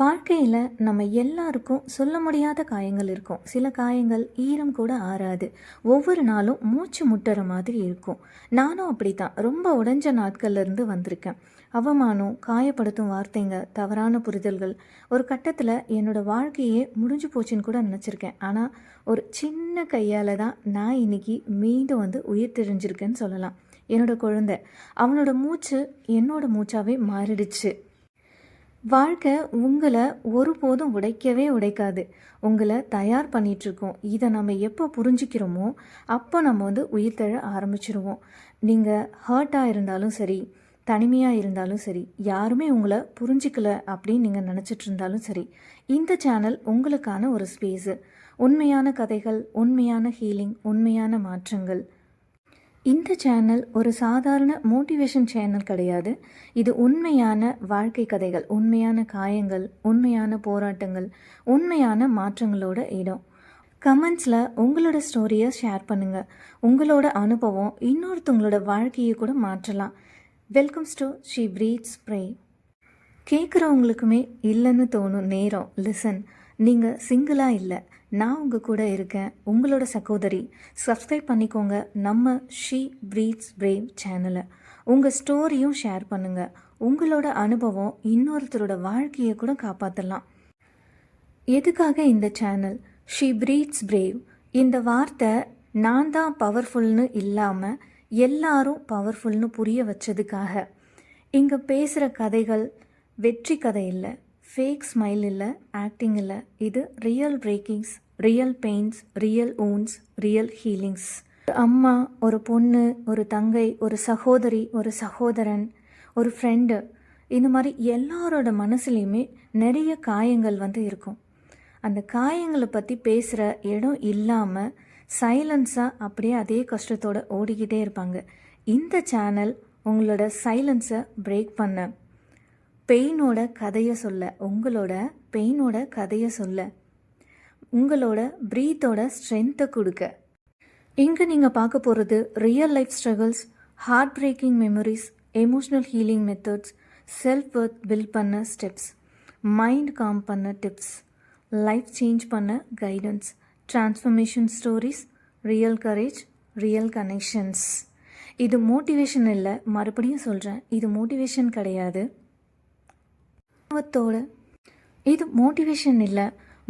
வாழ்க்கையில் நம்ம எல்லாருக்கும் சொல்ல முடியாத காயங்கள் இருக்கும். சில காயங்கள் ஈரம் கூட ஆறாது. ஒவ்வொரு நாளும் மூச்சு முட்டுற மாதிரி இருக்கும். நானும் அப்படித்தான். ரொம்ப உடைஞ்ச நாட்கள்லேருந்து வந்திருக்கேன். அவமானம் காயப்படுத்தும் வார்த்தைங்க தவறான புரிதல்கள். ஒரு கட்டத்தில் என்னோடய வாழ்க்கையே முடிஞ்சு போச்சுன்னு கூட நினச்சிருக்கேன். ஆனால் ஒரு சின்ன கையால் தான் நான் இன்னைக்கு மீண்டும் வந்து உயிர் தெரிஞ்சிருக்கேன்னு சொல்லலாம். என்னோட குழந்தை அவனோட மூச்சு என்னோடய மூச்சாவே மாறிடுச்சு. வாழ்க்கை உங்களை ஒருபோதும் உடைக்கவே உடைக்காது. உங்களை தயார் பண்ணிகிட்ருக்கோம் இதை நம்ம எப்போ புரிஞ்சுக்கிறோமோ அப்போ நம்ம வந்து உயிர் தழ ஆரம்பிச்சிருவோம். நீங்கள் ஹர்ட்டாக இருந்தாலும் சரி தனிமையாக இருந்தாலும் சரி யாருமே உங்களை புரிஞ்சிக்கல அப்படின்னு நீங்கள் நினச்சிட்டு இருந்தாலும் சரி இந்த சேனல் உங்களுக்கான ஒரு ஸ்பேஸு உண்மையான கதைகள் உண்மையான ஹீலிங் உண்மையான மாற்றங்கள். இந்த சேனல் ஒரு சாதாரண மோட்டிவேஷன் சேனல் கிடையாது. இது உண்மையான வாழ்க்கை கதைகள் உண்மையான காயங்கள் உண்மையான போராட்டங்கள் உண்மையான மாற்றங்களோட இடம். கமெண்ட்ஸில் உங்களோட ஸ்டோரியை ஷேர் பண்ணுங்கள் உங்களோட அனுபவம் இன்னொருத்தவங்களோட வாழ்க்கையை கூட மாற்றலாம். Welcomes to she breeds pray கேட்குறவங்களுக்குமே இல்லைன்னு தோணும் நேரம். லிசன் நீங்கள் சிங்கிளாக இல்லை. நான் உங்கள் கூட இருக்கேன். உங்களோட சகோதரி. சப்ஸ்கிரைப் பண்ணிக்கோங்க. நம்ம ஷீ ப்ரீட்ஸ் பிரேவ் சேனலை உங்கள் ஸ்டோரியும் ஷேர் பண்ணுங்கள் உங்களோட அனுபவம் இன்னொருத்தரோட வாழ்க்கையை கூட காப்பாற்றலாம் எதுக்காக இந்த சேனல் ஷீ ப்ரீட்ஸ் பிரேவ் இந்த வார்த்தை நான் தான் பவர்ஃபுல்னு இல்லாமல் எல்லாரும் பவர்ஃபுல்னு புரிய வச்சதுக்காக. இங்கே பேசுகிற கதைகள் வெற்றி கதை இல்லை. ஃபேக் ஸ்மைல் இல்லை ஆக்டிங் இல்லை. இது real breakings real pains real wounds real healings அம்மா ஒரு பொண்ணு ஒரு தங்கை ஒரு சகோதரி ஒரு சகோதரன் ஒரு ஃப்ரெண்டு இந்த மாதிரி எல்லாரோட மனசுலேயுமே நிறைய காயங்கள் வந்து இருக்கும். அந்த காயங்களை பற்றி பேசுகிற இடம் இல்லாமல் சைலன்ஸாக அப்படியே அதே கஷ்டத்தோடு ஓடிக்கிட்டே இருப்பாங்க. இந்த சேனல் உங்களோட சைலன்ஸை பிரேக் பண்ண. பெயினோட கதையை சொல்ல உங்களோட பெயினோட கதையை சொல்ல. உங்களோட ப்ரீத்தோட ஸ்ட்ரென்த்தை கொடுக்க. இங்கே நீங்கள் பார்க்க போகிறது real life struggles heart breaking memories emotional healing methods self worth build பண்ண ஸ்டெப்ஸ் மைண்ட் காம் பண்ண டிப்ஸ் லைஃப் சேஞ்ச் பண்ண guidance transformation stories real courage real connections இது மோட்டிவேஷன் இல்லை மறுபடியும் சொல்கிறேன் இது மோட்டிவேஷன் கிடையாது. மௌனத்தோட. இது மோட்டிவேஷன் இல்லை.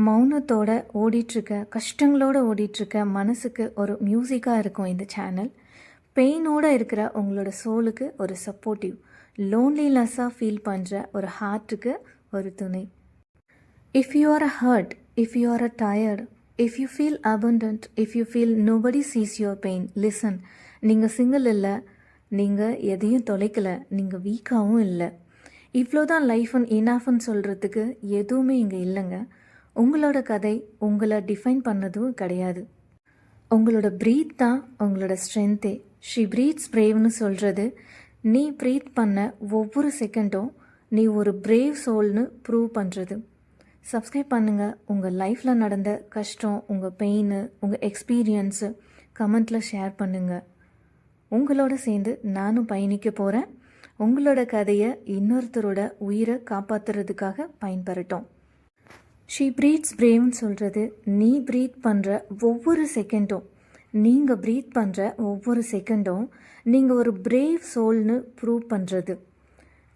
மௌனத்தோட ஓடிட்டுருக்க கஷ்டங்களோட ஓடிட்டுருக்க மனசுக்கு ஒரு மியூசிக்காக இருக்கும் இந்த சேனல் பெயினோடு இருக்கிற உங்களோட சோலுக்கு ஒரு சப்போர்ட்டிவ் லோன்லினஸ்ஸாக ஃபீல் பண்ணுற ஒரு ஹார்ட்டுக்கு ஒரு துணை. If you are a hurt if you are a tired if you feel abandoned if you feel nobody sees your pain listen நீங்கள் சிங்கிள் இல்லை நீங்கள் எதையும் தொலைக்கலை நீங்கள் வீக்காகவும் இல்லை. இவ்வளோ தான் லைஃப் அண்ட் இனாஃப்னு சொல்கிறதுக்கு எதுவுமே இங்கே இல்லைங்க. உங்களோட கதை உங்களை டிஃபைன் பண்ணதும் கிடையாது. உங்களோட ப்ரீத் தான் உங்களோட ஸ்ட்ரென்த்தே ஷி ப்ரீத்ஸ் பிரேவ்னு சொல்கிறது நீ ப்ரீத் பண்ண ஒவ்வொரு செகண்டும் நீ ஒரு பிரேவ் சோல்னு ப்ரூவ் பண்ணுறது சப்ஸ்கிரைப் பண்ணுங்கள் உங்கள் லைஃப்பில் நடந்த கஷ்டம் உங்கள் பெயின் உங்கள் எக்ஸ்பீரியன்ஸு கமெண்ட்டில் ஷேர் பண்ணுங்கள் உங்களோட சேர்ந்து நானும் பயணிக்க போகிறேன் உங்களோட கதையை இன்னொருத்தரோட உயிரை காப்பாற்றுறதுக்காக பயன்பெறட்டும். ஷீ ப்ரீத்ஸ் பிரேவ்னு சொல்கிறது நீ ப்ரீத் பண்ணுற ஒவ்வொரு செகண்டும் நீங்கள் ப்ரீத் பண்ணுற ஒவ்வொரு செகண்டும் நீங்கள் ஒரு பிரேவ் சோல்னு ப்ரூவ் பண்ணுறது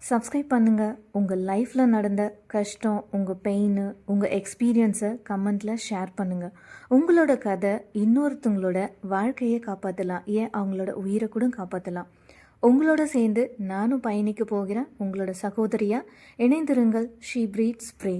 சப்ஸ்கிரைப் பண்ணுங்கள் உங்கள் லைஃப்பில் நடந்த கஷ்டம் உங்கள் பெயின் உங்கள் எக்ஸ்பீரியன்ஸை கமெண்ட்டில் ஷேர் பண்ணுங்கள் உங்களோட கதை இன்னொருத்தவங்களோட வாழ்க்கையை காப்பாற்றலாம் ஏன்? அவங்களோட உயிரை கூட காப்பாற்றலாம் உங்களோட சேர்ந்து நானும் பயணிக்க போகிறேன். உங்களோட சகோதரியாக இணைந்திருங்கள். She breeds spray